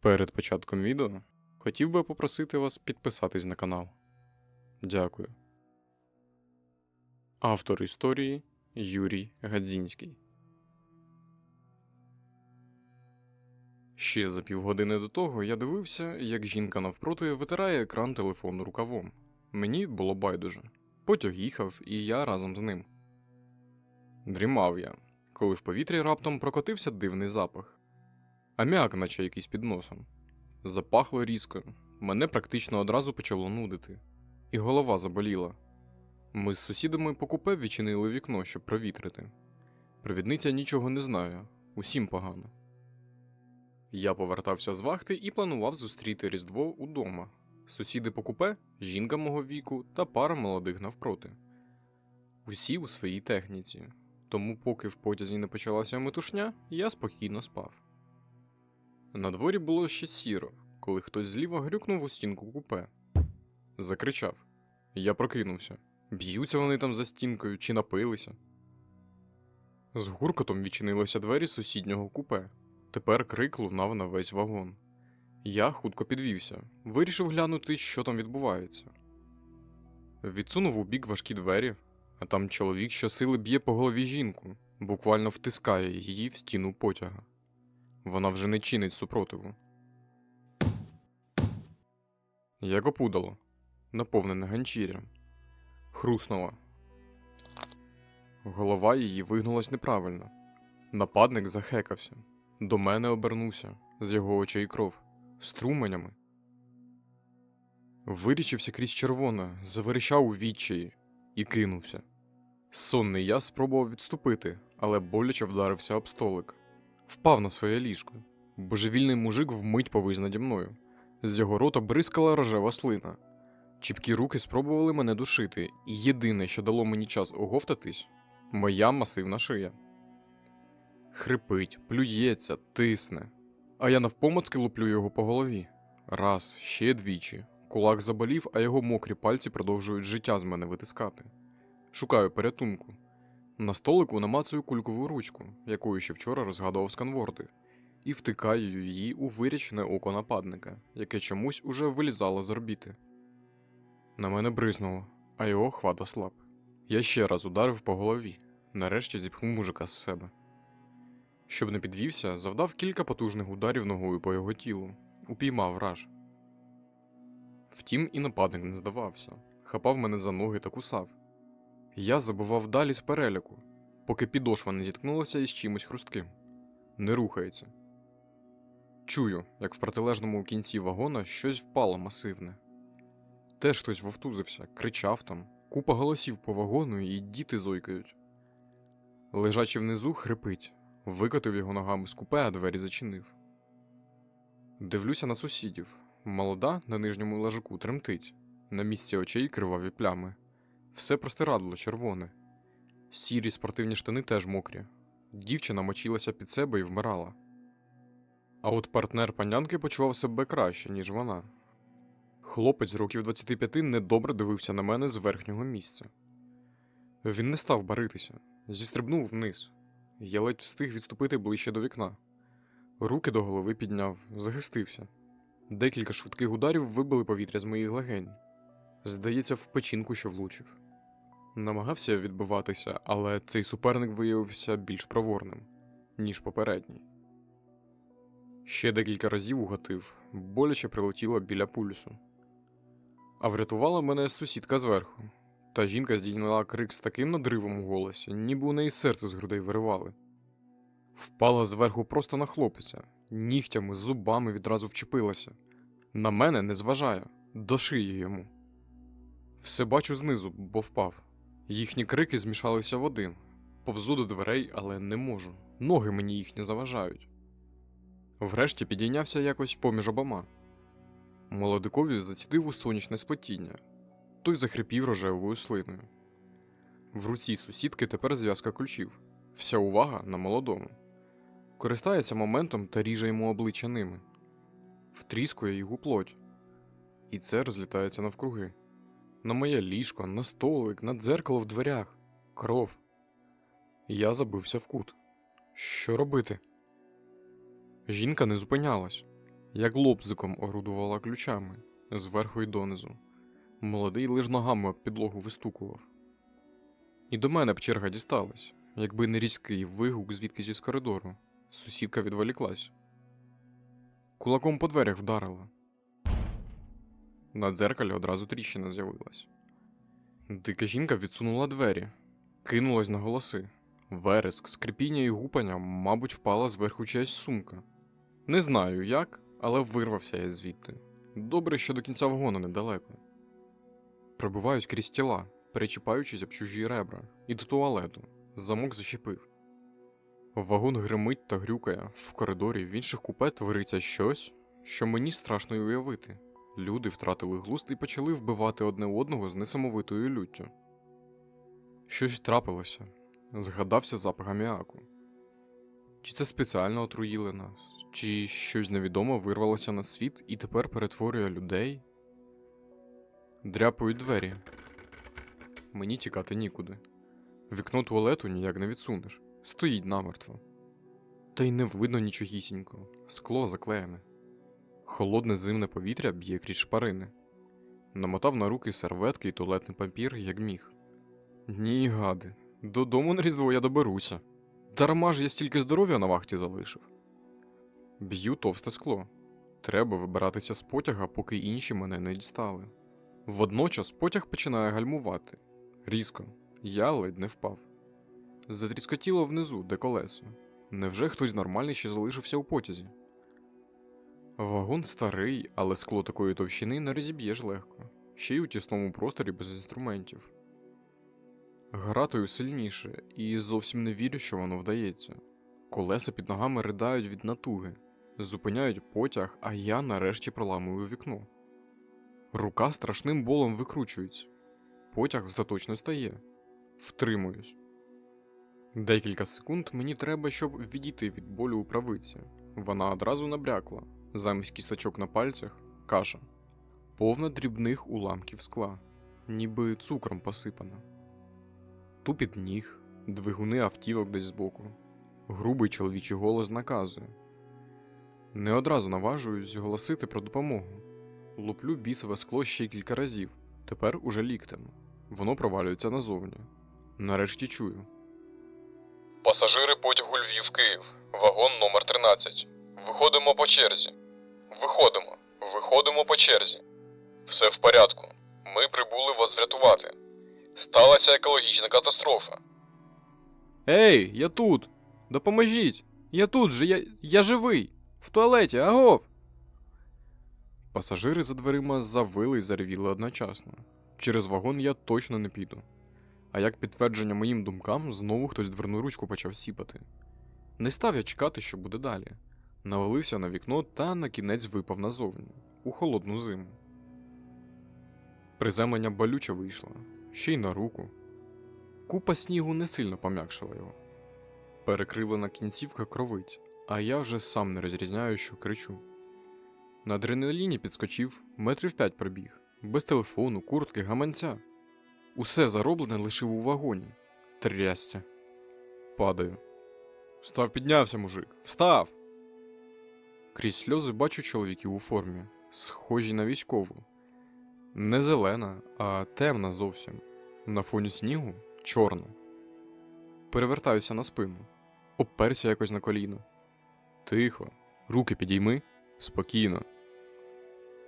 Перед початком відео хотів би попросити вас підписатись на канал. Дякую. Автор історії Юрій Гадзінський. Ще за півгодини до того я дивився, як жінка навпроти витирає екран телефону рукавом. Мені було байдуже. Потяг їхав, і я разом з ним. Дрімав я, коли в повітрі раптом прокотився дивний запах. Аміак, наче якийсь під носом. Запахло різко, мене практично одразу почало нудити, і голова заболіла. Ми з сусідами по купе відчинили вікно, щоб провітрити. Провідниця нічого не знає, усім погано. Я повертався з вахти і планував зустріти Різдво удома. Сусіди по купе, жінка мого віку та пара молодих навпроти. Усі у своїй техніці, тому поки в потязі не почалася метушня, я спокійно спав. На дворі було ще сіро, коли хтось зліва грюкнув у стінку купе. Закричав. Я прокинувся. Б'ються вони там за стінкою чи напилися. З гуркотом відчинилися двері сусіднього купе. Тепер крик лунав на весь вагон. Я хутко підвівся, вирішив глянути, що там відбувається. Відсунув у бік важкі двері, а там чоловік щосили б'є по голові жінку, буквально втискає її в стіну потяга. Вона вже не чинить супротиву. Як опудало, наповнене ганчір'ям. Хруснула. Голова її вигнулась неправильно. Нападник захекався. До мене обернувся, з його очей кров, струменями. Вирічився крізь червоне, заверещав у відчаї і кинувся. Сонний я спробував відступити, але боляче вдарився об столик. Впав на своє ліжко. Божевільний мужик вмить повис наді мною. З його рота бризкала рожева слина. Чіпкі руки спробували мене душити, і єдине, що дало мені час оговтатись, моя масивна шия. Хрипить, плюється, тисне. А я навпомацки луплю його по голові. Раз, ще двічі. Кулак заболів, а його мокрі пальці продовжують життя з мене витискати. Шукаю порятунку. На столику намацую кулькову ручку, якою ще вчора розгадував сканворди, і втикаю її у вирічне око нападника, яке чомусь уже вилізало з орбіти. На мене бризнуло, а його хват ослаб. Я ще раз ударив по голові, нарешті зіпхнув мужика з себе. Щоб не підвівся, завдав кілька потужних ударів ногою по його тілу, упіймав раж. Втім, і нападник не здавався, хапав мене за ноги та кусав. Я забував далі з переляку, поки підошва не зіткнулася із чимось хрустким. Не рухається. Чую, як в протилежному кінці вагона щось впало масивне. Теж хтось вовтузився, кричав там, купа голосів по вагону і діти зойкають. Лежачи внизу, хрипить, викотив його ногами з купе, а двері зачинив. Дивлюся на сусідів. Молода на нижньому лежаку тремтить, на місці очей криваві плями. Все простирадло червоне. Сірі спортивні штани теж мокрі. Дівчина мочилася під себе і вмирала. А от партнер панянки почував себе краще, ніж вона. Хлопець років 25 недобре дивився на мене з верхнього місця. Він не став баритися, зістрибнув вниз. Я ледь встиг відступити ближче до вікна. Руки до голови підняв, захистився. Декілька швидких ударів вибили повітря з моїх легень. Здається, в печінку ще влучив. Намагався відбиватися, але цей суперник виявився більш проворним, ніж попередній. Ще декілька разів угатив, боляче прилетіло біля пульсу. А врятувала мене сусідка зверху. Та жінка здійняла крик з таким надривом у голосі, ніби у неї серце з грудей виривали. Впала зверху просто на хлопця, нігтями, зубами відразу вчепилася. На мене не зважає, до шиї йому. Все бачу знизу, бо впав. Їхні крики змішалися в один. Повзу до дверей, але не можу. Ноги мені їхні заважають. Врешті підійнявся якось поміж обома. Молодикові зацідив у сонячне сплетіння. Той захрипів рожевою слиною. В руці сусідки тепер зв'язка ключів. Вся увага на молодому. Користається моментом та ріже йому обличчя ними. Втріскує його плоть. І це розлітається навкруги. На моє ліжко, на столик, на дзеркало в дверях. Кров. Я забився в кут. Що робити? Жінка не зупинялась. як лобзиком орудувала ключами зверху й донизу. Молодий лиш ногами об підлогу вистукував. І до мене б черга дісталась, якби не різкий вигук звідкись із коридору. Сусідка відволіклась. Кулаком по дверях вдарила. На дзеркалі одразу тріщина з'явилась. Дика жінка відсунула двері, кинулась на голоси. Вереск, скрипіння і гупання, мабуть, впала зверху чиясь сумка. Не знаю як, але вирвався я звідти. Добре, що до кінця вагону недалеко. Пробиваюсь крізь тіла, перечіпаючись об чужі ребра, і до туалету. Замок защепив. Вагон гримить та грюкає, в коридорі в інших купе твориться щось, що мені страшно й уявити. Люди втратили глузд і почали вбивати одне одного з несамовитою люттю. Щось трапилося, згадався запах аміаку. Чи це спеціально отруїли нас, чи щось невідоме вирвалося на світ і тепер перетворює людей? Дряпають двері. Мені тікати нікуди. Вікно туалету ніяк не відсунеш. Стоїть намертво. Та й не видно нічогісінького. Скло заклеєне. Холодне зимне повітря б'є крізь шпарини. Намотав на руки серветки і туалетний папір, як міг. Ні, гади, додому на різдво я доберуся. Дарма ж я стільки здоров'я на вахті залишив. Б'ю товсте скло. Треба вибиратися з потяга, поки інші мене не дістали. Водночас потяг починає гальмувати. Різко. Я ледь не впав. Затріскотіло внизу, де колесо. Невже хтось нормальний ще залишився у потязі? Вагон старий, але скло такої товщини не розіб'єш легко, ще й у тісному просторі без інструментів. Гратою сильніше, і зовсім не вірю, що воно вдається. Колеса під ногами ридають від натуги, зупиняють потяг, а я нарешті проламую вікно. Рука страшним болом викручується. Потяг остаточно стає. Втримуюсь. Декілька секунд мені треба, щоб відійти від болю у правиці. Вона одразу набрякла. Замість кісточок на пальцях каша, повна дрібних уламків скла, ніби цукром посипана. Тупіт ніг, двигуни автівок десь збоку, грубий чоловічий голос наказує. Не одразу наважуюсь голосити про допомогу. Луплю бісове скло ще кілька разів, тепер уже ліктем. Воно провалюється назовні. Нарешті чую. Пасажири потягу Львів Київ. Вагон номер 13. Виходимо по черзі. Виходимо. Виходимо по черзі. Все в порядку. Ми прибули вас врятувати. Сталася екологічна катастрофа. Ей, я тут! Допоможіть! Я тут же, я, я живий! В туалеті, агов! Пасажири за дверима завили й заревіли одночасно. Через вагон я точно не піду. А як підтвердження моїм думкам, знову хтось дверну ручку почав сіпати. Не став я чекати, що буде далі. Навалився на вікно та на кінець випав назовні, у холодну зиму. Приземлення болюче вийшло, ще й на руку. Купа снігу не сильно пом'якшила його. Перекривлена кінцівка кровить, а я вже сам не розрізняю, що кричу. На адреналіні підскочив, метрів п'ять пробіг, без телефону, куртки, гаманця. Усе зароблене лишив у вагоні. Трясся. Падаю. Встав, піднявся, мужик. Встав. Крізь сльози бачу чоловіків у формі, схожі на військову. Не зелена, а темна зовсім. На фоні снігу чорна. Перевертаюся на спину, обперся якось на коліно. Тихо, руки підійми, спокійно.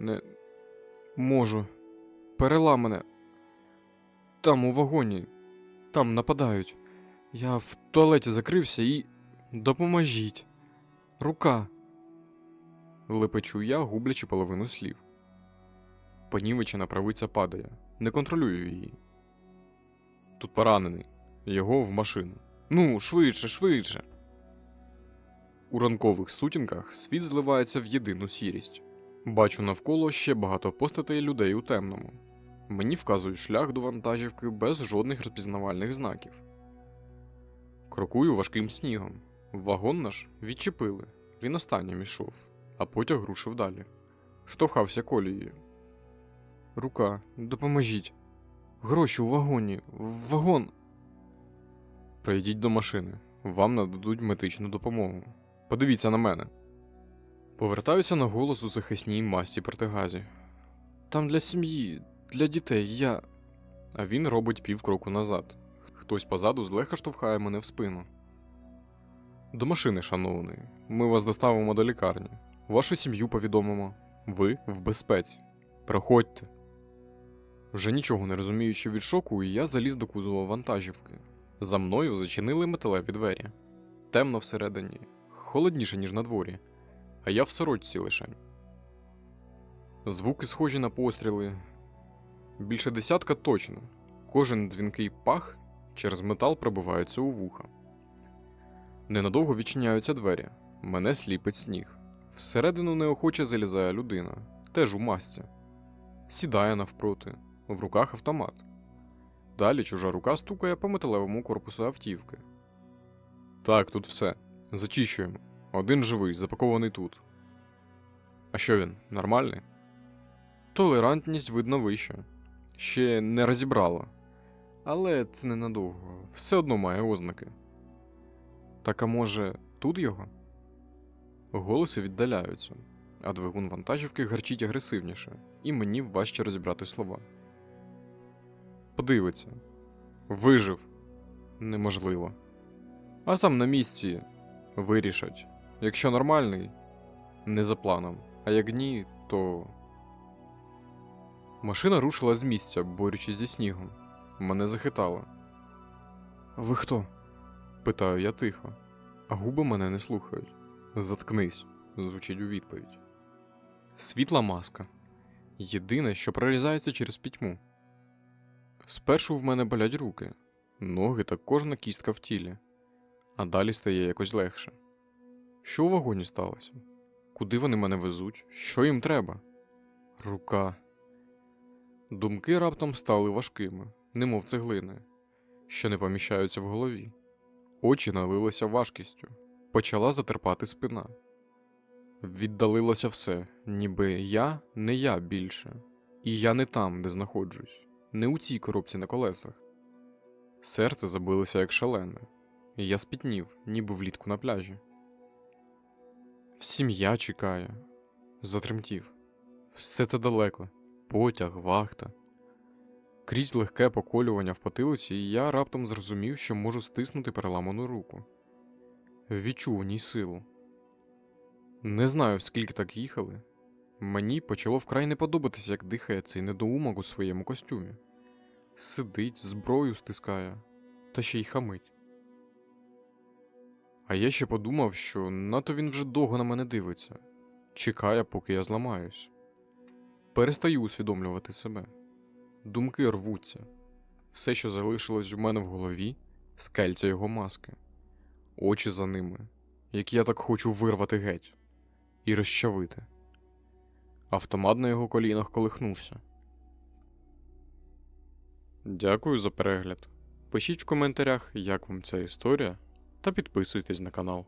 Не можу. Переламане. Там у вагоні. Там нападають. Я в туалеті закрився і. Допоможіть. Рука. Лепечу я, гублячи половину слів. Понівечена правиця падає. Не контролюю її. Тут поранений. Його в машину. Ну, швидше, швидше. У ранкових сутінках світ зливається в єдину сірість. Бачу навколо ще багато постатей людей у темному. Мені вказують шлях до вантажівки без жодних розпізнавальних знаків. Крокую важким снігом. Вагон наш відчепили. Він останнім ішов, а потяг рушив далі. Штовхався колією. Рука, допоможіть. Гроші у вагоні. В Вагон. Прийдіть до машини. Вам нададуть медичну допомогу. Подивіться на мене. Повертаюся на голос у захисній масті протигазі. Там для сім'ї, для дітей, я. А він робить півкроку назад. Хтось позаду злегка штовхає мене в спину. До машини, шановний. Ми вас доставимо до лікарні. Вашу сім'ю повідомимо. Ви в безпеці. Проходьте. Вже нічого не розуміючи від шоку, я заліз до кузова вантажівки. За мною зачинили металеві двері. Темно всередині, холодніше, ніж на дворі, а я в сорочці лишень. Звуки схожі на постріли. Більше десятка точно. Кожен дзвінкий пах через метал пробивається у вуха. Ненадовго відчиняються двері. Мене сліпить сніг. Всередину неохоче залізає людина, теж у масці. Сідає навпроти, в руках автомат. Далі чужа рука стукає по металевому корпусу автівки. Так, тут все. Зачищуємо. Один живий, запакований тут. А що він, нормальний? Толерантність видно вища. Ще не розібрала. Але це ненадовго. Все одно має ознаки. Так а може, тут його? Голоси віддаляються, а двигун вантажівки гарчить агресивніше, і мені важче розібрати слова. Подивиться. Вижив. Неможливо. А там на місці вирішать. Якщо нормальний, не за планом. А як ні, то. Машина рушила з місця, борючись зі снігом. Мене захитало. Ви хто? питаю я тихо, а губи мене не слухають. Заткнись, звучить у відповідь. Світла маска. Єдине, що прорізається через пітьму. Спершу в мене болять руки, ноги та кожна кістка в тілі, а далі стає якось легше. Що у вагоні сталося? Куди вони мене везуть? Що їм треба? Рука. Думки раптом стали важкими, немов цеглини, що не поміщаються в голові. Очі налилися важкістю, почала затерпати спина. Віддалилося все, ніби я не я більше, і я не там, де знаходжусь, не у цій коробці на колесах. Серце забилося як шалене, і я спітнів, ніби влітку на пляжі. Сім'я чекає, затремтів. Все це далеко, потяг, вахта. Крізь легке поколювання в потилиці, я раптом зрозумів, що можу стиснути переламану руку. Відчув у ній силу. Не знаю, скільки так їхали. Мені почало вкрай не подобатися, як дихає цей недоумок у своєму костюмі. Сидить, зброю стискає, та ще й хамить. А я ще подумав, що нато він вже довго на мене дивиться, чекає, поки я зламаюсь. Перестаю усвідомлювати себе. Думки рвуться. Все, що залишилось у мене в голові, скельця його маски, очі за ними, які я так хочу вирвати геть і розчавити. Автомат на його колінах колихнувся. Дякую за перегляд. Пишіть в коментарях, як вам ця історія, та підписуйтесь на канал.